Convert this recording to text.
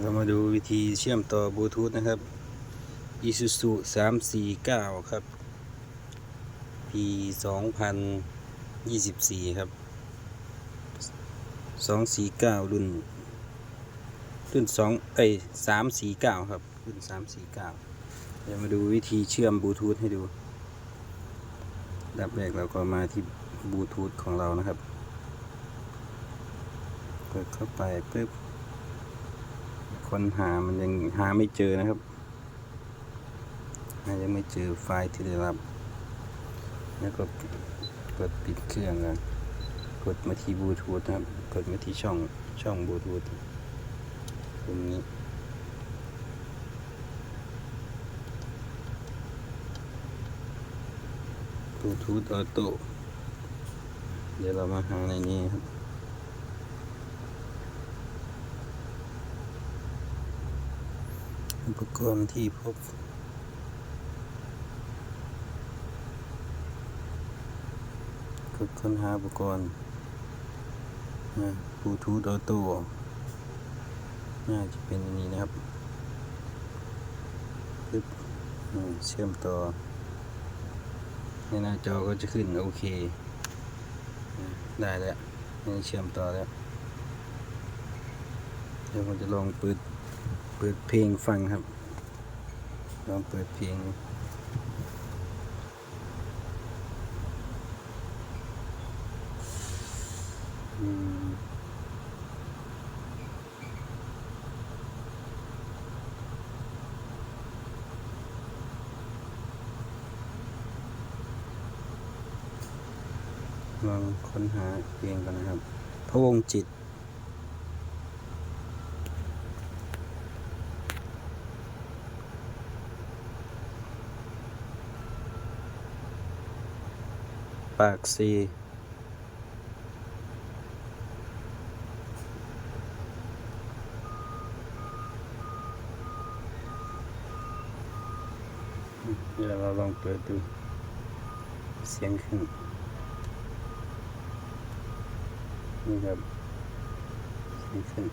เรามาดูวิธีเชื่อมต่อบลูทูธนะครับ Isuzu 349 ครับ P 2024 ครับ 249 รุ่น รุ่น2เอ้ย349 ครับ รุ่น 349 เดี๋ยวมาดูวิธีเชื่อมบลูทูธให้ดู ดับแรกเราก็มาที่บลูทูธของเรานะครับ เปิดเข้าไปปึ๊บ ค้นหามันยังหาไม่เจอนะครับยังไม่เจอไฟล์ที่ได้รับ แล้วก็กดปิดเครื่องกันกดมาที่บลูทูธนะครับ กดมาที่ช่องช่องบลูทูธตรงนี้บลูทูธออโต้เดี๋ยวเรามาหาในนี้ครับ อุปกรณ์ที่พบกดค้นหาอุปกรณ์นะบลูทูธออโต้น่าจะเป็นอันนี้นะครับปึ๊บเชื่อมต่อ ในหน้าจอก็จะขึ้นโอเค ได้แล้วนี่เชื่อมต่อแล้ว เดี๋ยวผมจะลองเปิด ปิดเพลงฟังครับ ลองเปิดเพลงอืมลองค้นหาเพลงกันนะครับ พระวงศ์จิต ปากซีเดี๋ยวเราลองเปิดดู เสียงขึ้น นี่ครับเสียงขึ้น